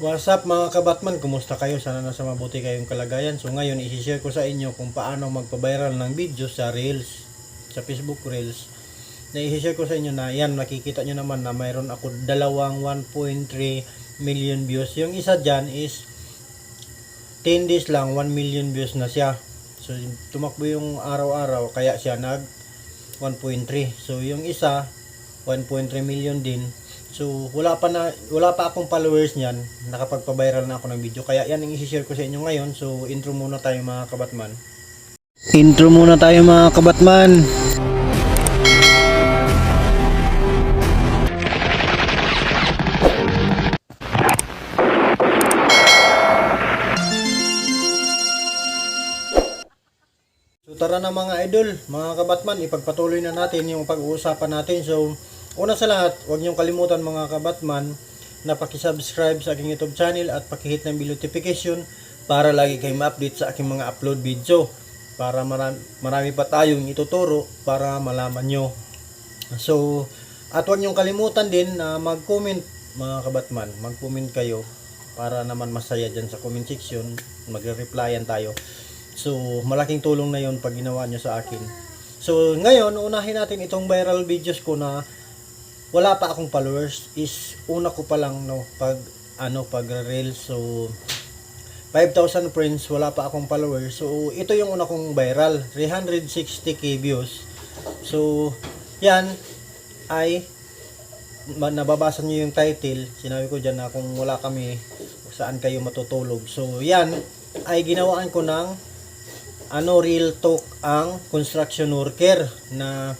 What's up mga kabatman? Kumusta kayo? Sana nasa mabuti kayong kalagayan. So ngayon, isi-share ko sa inyo kung paano magpa-viral ng video sa Reels, sa Facebook Reels. Na isi-share ko sa inyo na yan, nakikita nyo naman na mayroon ako dalawang 1.3 million views. Yung isa dyan is 10 days lang, 1 million views na siya. So tumakbo yung araw-araw, kaya siya nag 1.3. So yung isa, 1.3 million din. So, wala pa na wala pa akong followers niyan, nakapagpa-viral na ako ng video. Kaya yan ang i-share ko sa inyo ngayon. So, intro muna tayo mga kabatman. Intro muna tayo mga kabatman. So tara na mga idol, mga kabatman, ipagpatuloy na natin yung pag-uusapan natin. So, una sa lahat, huwag niyong kalimutan mga kabatman na pakisubscribe sa aking YouTube channel at pakihit ng bell notification para lagi kayong ma-update sa aking mga upload video para marami, marami pa tayong ituturo para malaman nyo. So, at huwag niyong kalimutan din na mag-comment mga kabatman, mag-comment kayo para naman masaya dyan sa comment section, magre-replyan tayo. So, malaking tulong na yon pag ginawa nyo sa akin. So, ngayon, unahin natin itong viral videos ko na wala pa akong followers. Is una ko pa lang no pag ano pag reel so 5,000 friends wala pa akong followers. So ito yung una kong viral. 360k views. So yan ay nababasa niyo yung title. Sinabi ko diyan na kung wala kami saan kayo matutulog. So yan ay ginawaan ko ng ano real talk ang construction worker na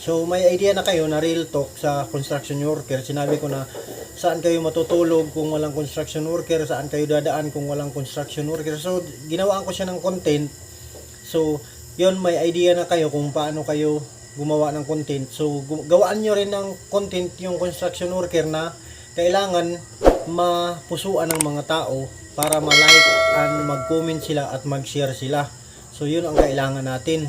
So may idea na kayo na real talk sa construction worker. Sinabi ko na saan kayo matutulog kung walang construction worker, saan kayo dadaan kung walang construction worker. So ginawaan ko siya ng content. So yon may idea na kayo kung paano kayo gumawa ng content. So gawaan nyo rin ng content yung construction worker na kailangan mapusuan ng mga tao para ma-like and mag-comment sila at mag-share sila. So yun ang kailangan natin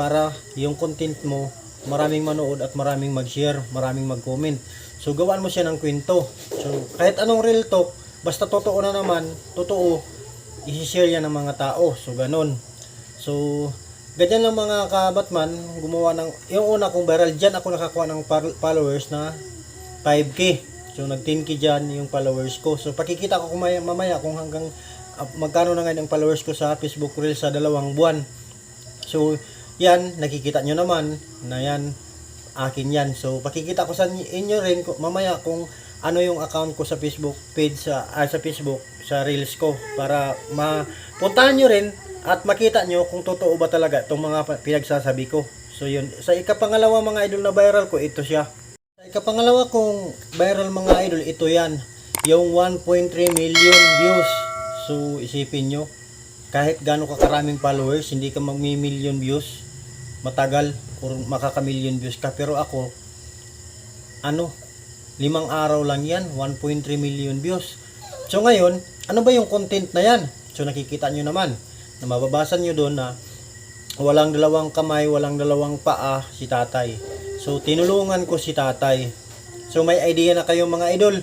para yung content mo maraming manood at maraming mag-share, maraming mag-comment. So gawaan mo siya ng kwento. So kahit anong real talk, basta totoo na naman, totoo, i-share yan ng mga tao. So ganun. So ganyan lang mga kabatman, gumawa ng, yung una kong viral, dyan ako nakakuha ng followers na 5k. So nag 10k dyan yung followers ko. So pakikita ko kumaya, mamaya kung hanggang ah, magkano na ngayon ang followers ko sa Facebook Reels sa dalawang buwan. So, yan, nakikita nyo naman na yan, akin yan. So, pakikita ko sa inyo rin mamaya kung ano yung account ko sa Facebook page sa, ah, sa Facebook, sa Reels ko para mapuntahan nyo rin at makita nyo kung totoo ba talaga itong mga pinagsasabi ko. So, yun. Sa ikapangalawa mga idol na viral ko, ito siya. Sa ikapangalawa kong viral mga idol, ito yan. Yung 1.3 million views. So, isipin nyo, kahit gaano ka karaming followers, hindi ka magmi-million views, matagal or makaka-million views ka. Pero ako, ano, limang araw lang yan, 1.3 million views. So ngayon, ano ba yung content na yan? So nakikita nyo naman, na mababasa nyo doon na walang dalawang kamay, walang dalawang paa si tatay. So tinulungan ko si tatay. So may idea na kayo mga idol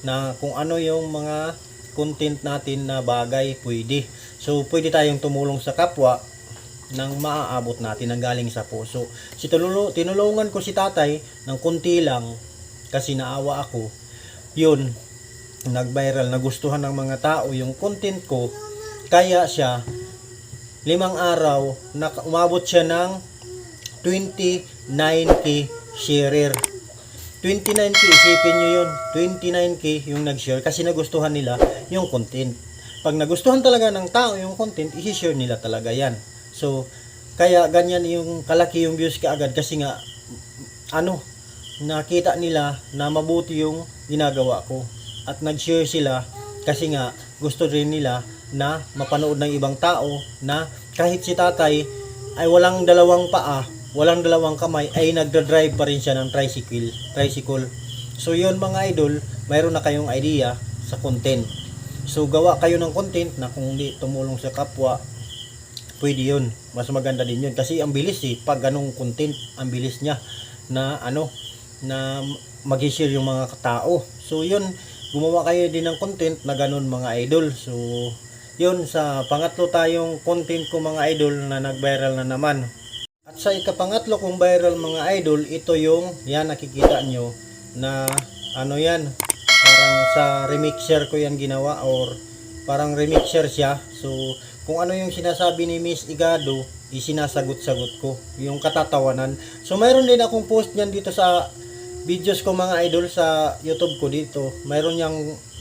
na kung ano yung mga content natin na bagay pwede. So pwede tayong tumulong sa kapwa nang maaabot natin ng galing sa puso. Si tululu- tinulungan ko si tatay ng kunti lang kasi naawa ako. Yun, nag-viral, nagustuhan ng mga tao yung content ko. Kaya siya, limang araw, umabot siya ng 29k sharer. 29k, isipin nyo yun. 29k yung nag-share kasi nagustuhan nila yung content. Pag nagustuhan talaga ng tao yung content, isi-share nila talaga yan. So, kaya ganyan yung kalaki yung views kaagad kasi nga, ano, nakita nila na mabuti yung ginagawa ko. At nag-share sila kasi nga gusto rin nila na mapanood ng ibang tao na kahit si tatay ay walang dalawang paa, walang dalawang kamay, ay nagda-drive pa rin siya ng tricycle. tricycle. So yun mga idol, mayroon na kayong idea sa content. So gawa kayo ng content na kung hindi tumulong sa kapwa, pwede yun. Mas maganda din yun. Kasi ang bilis eh, pag ganong content, ang bilis niya na ano, na mag-share yung mga tao. So yun, gumawa kayo din ng content na ganun mga idol. So, yun sa pangatlo tayong content ko mga idol na nag-viral na naman. At sa ikapangatlo kong viral mga idol, ito yung, yan nakikita nyo, na ano yan, parang sa remixer ko yan ginawa or parang remixer siya. So, kung ano yung sinasabi ni Miss Igado, isinasagot-sagot ko. Yung katatawanan. So, mayroon din akong post niyan dito sa videos ko mga idol sa YouTube ko dito. Mayroon yang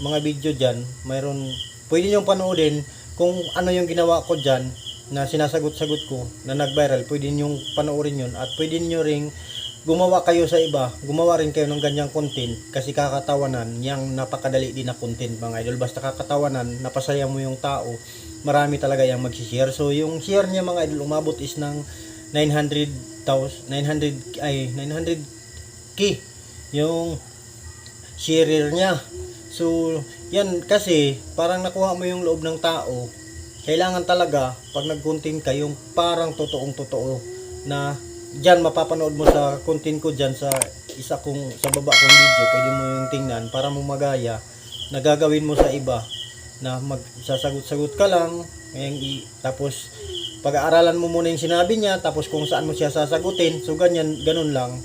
mga video dyan. Mayroon, pwede nyo panoodin kung ano yung ginawa ko dyan na sinasagot-sagot ko na nag-viral. Pwede nyo panoorin yun at pwede nyo ring gumawa kayo sa iba, gumawa rin kayo ng ganyang content kasi kakatawanan, yang napakadali din na content mga idol. Basta kakatawanan, napasaya mo yung tao, marami talaga yung mag-share. So yung share niya mga idol umabot is ng 900,000, 900, ay 900k yung sharer niya. So yan kasi parang nakuha mo yung loob ng tao. Kailangan talaga pag nag-content ka yung parang totoong totoo na Diyan mapapanood mo sa content ko diyan sa isa kong sa baba kong video, pwede mo yung tingnan para mo magaya na gagawin mo sa iba na magsasagot-sagot ka lang, ngayon tapos pag-aaralan mo muna yung sinabi niya, tapos kung saan mo siya sasagutin, so ganyan, ganun lang.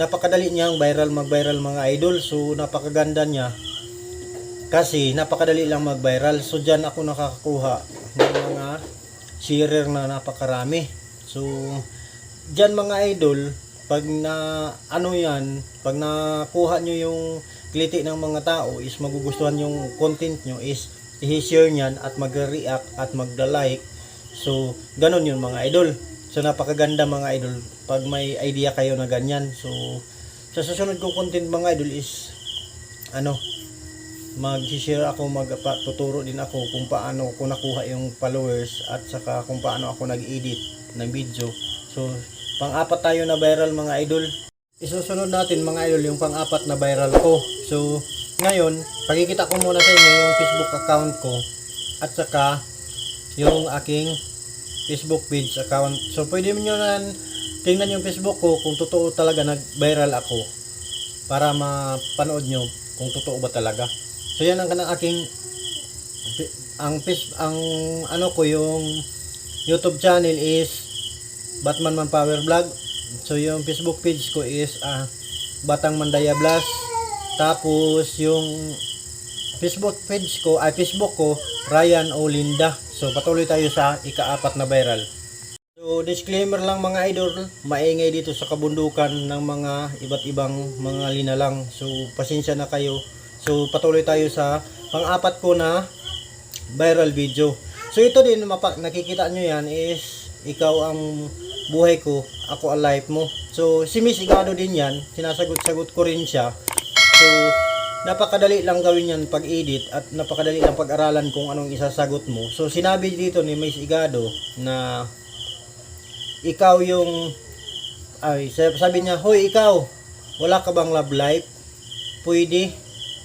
Napakadali niyang viral mag-viral mga idol, so napakaganda niya. Kasi napakadali lang mag-viral, so diyan ako nakakakuha ng mga sharer na napakarami. So, Diyan mga idol, pag na ano yan, pag nakuha nyo yung kliti ng mga tao is magugustuhan yung content nyo is i-share nyan at mag-react at magda-like. So, ganun yun mga idol. So, napakaganda mga idol pag may idea kayo na ganyan. So, sa susunod kong content mga idol is ano, mag-share ako, magtuturo din ako kung paano ko nakuha yung followers at saka kung paano ako nag-edit ng video. So, pang-apat tayo na viral mga idol. Isusunod natin mga idol yung pang-apat na viral ko. So, ngayon, pakikita ko muna sa inyo yung Facebook account ko at saka yung aking Facebook page account. So, pwede nyo na tingnan yung Facebook ko kung totoo talaga nag-viral ako para mapanood nyo kung totoo ba talaga. So, yan ang kanang aking ang ang ano ko yung YouTube channel is Batman Man Power Vlog. So yung Facebook page ko is ah, Batang Mandaya Blas. Tapos yung Facebook page ko, ay Facebook ko, Ryan Olinda. So patuloy tayo sa ikaapat na viral. So disclaimer lang mga idol, maingay dito sa kabundukan ng mga iba't ibang mga linalang. So pasensya na kayo. So patuloy tayo sa pang-apat ko na viral video. So ito din nakikita nyo yan is ikaw ang buhay ko, ako ang life mo. So si Miss Igado din yan, sinasagot-sagot ko rin siya. So napakadali lang gawin yan pag-edit at napakadali lang pag-aralan kung anong isasagot mo. So sinabi dito ni Miss Igado na ikaw yung ay sabi niya, "Hoy ikaw, wala ka bang love life? Pwede.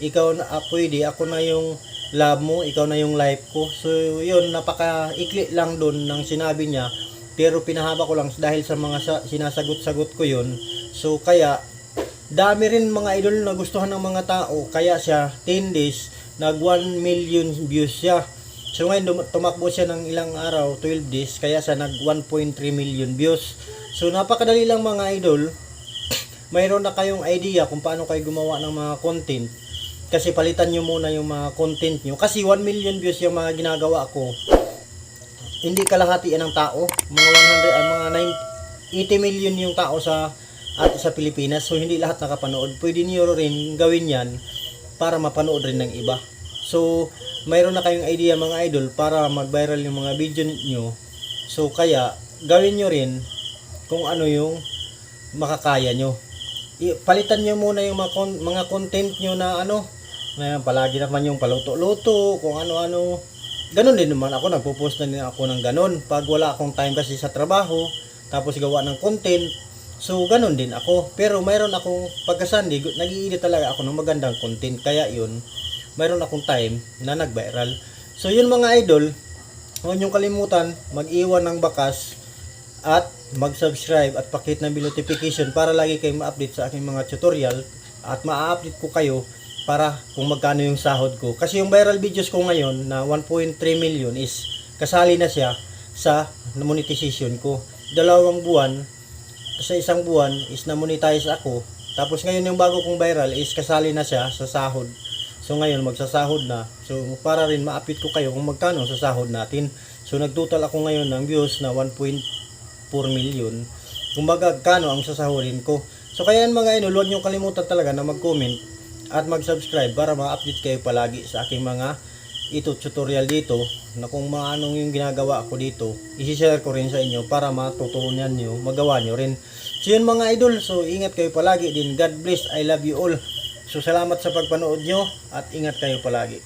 Ikaw na ah, pwede, ako na yung love mo, ikaw na yung life ko." So yun, napaka-ikli lang doon ng sinabi niya. Pero pinahaba ko lang dahil sa mga sa, sinasagot-sagot ko yun. So kaya dami rin mga idol na gustuhan ng mga tao. Kaya siya 10 days nag 1 million views siya. So ngayon tumakbo siya ng ilang araw, 12 days, kaya siya nag 1.3 million views. So napakadali lang mga idol. Mayroon na kayong idea kung paano kayo gumawa ng mga content. Kasi palitan nyo muna yung mga content nyo. Kasi 1 million views yung mga ginagawa ko. Hindi kalahati yan ng tao. Mga 100, ah, mga 9, 80 million yung tao sa at sa Pilipinas. So hindi lahat nakapanood. Pwede niyo rin gawin yan para mapanood rin ng iba. So, mayroon na kayong idea mga idol para mag-viral yung mga video niyo. So, kaya gawin nyo rin kung ano yung makakaya nyo. I- palitan nyo muna yung mga, mga content nyo na ano, na palagi naman yung paluto-luto, kung ano-ano. Ganon din naman ako, nagpo-post na din ako ng ganon. Pag wala akong time kasi sa trabaho, tapos gawa ng content, so ganon din ako. Pero mayroon akong pagka-Sunday, nag-i-edit talaga ako ng magandang content. Kaya yun, mayroon akong time na nag-viral. So yun mga idol, huwag niyong kalimutan, mag-iwan ng bakas at mag-subscribe at pakit ng notification para lagi kayong ma-update sa aking mga tutorial at ma-update ko kayo para kung magkano yung sahod ko. Kasi yung viral videos ko ngayon na 1.3 million is kasali na siya sa monetization ko. Dalawang buwan, sa isang buwan is na-monetize ako. Tapos ngayon yung bago kong viral is kasali na siya sa sahod. So ngayon magsasahod na. So para rin ma-update ko kayo kung magkano sa sahod natin. So nagtotal ako ngayon ng views na 1.4 million. Kumbaga kano ang sasahurin ko. So kaya mga idol, huwag niyo kalimutan talaga na mag-comment at mag-subscribe para ma-update kayo palagi sa aking mga ito tutorial dito na kung maanong yung ginagawa ko dito, i-share ko rin sa inyo para matutunan nyo, magawa nyo rin. So yun mga idol, so ingat kayo palagi din. God bless, I love you all. So salamat sa pagpanood nyo at ingat kayo palagi.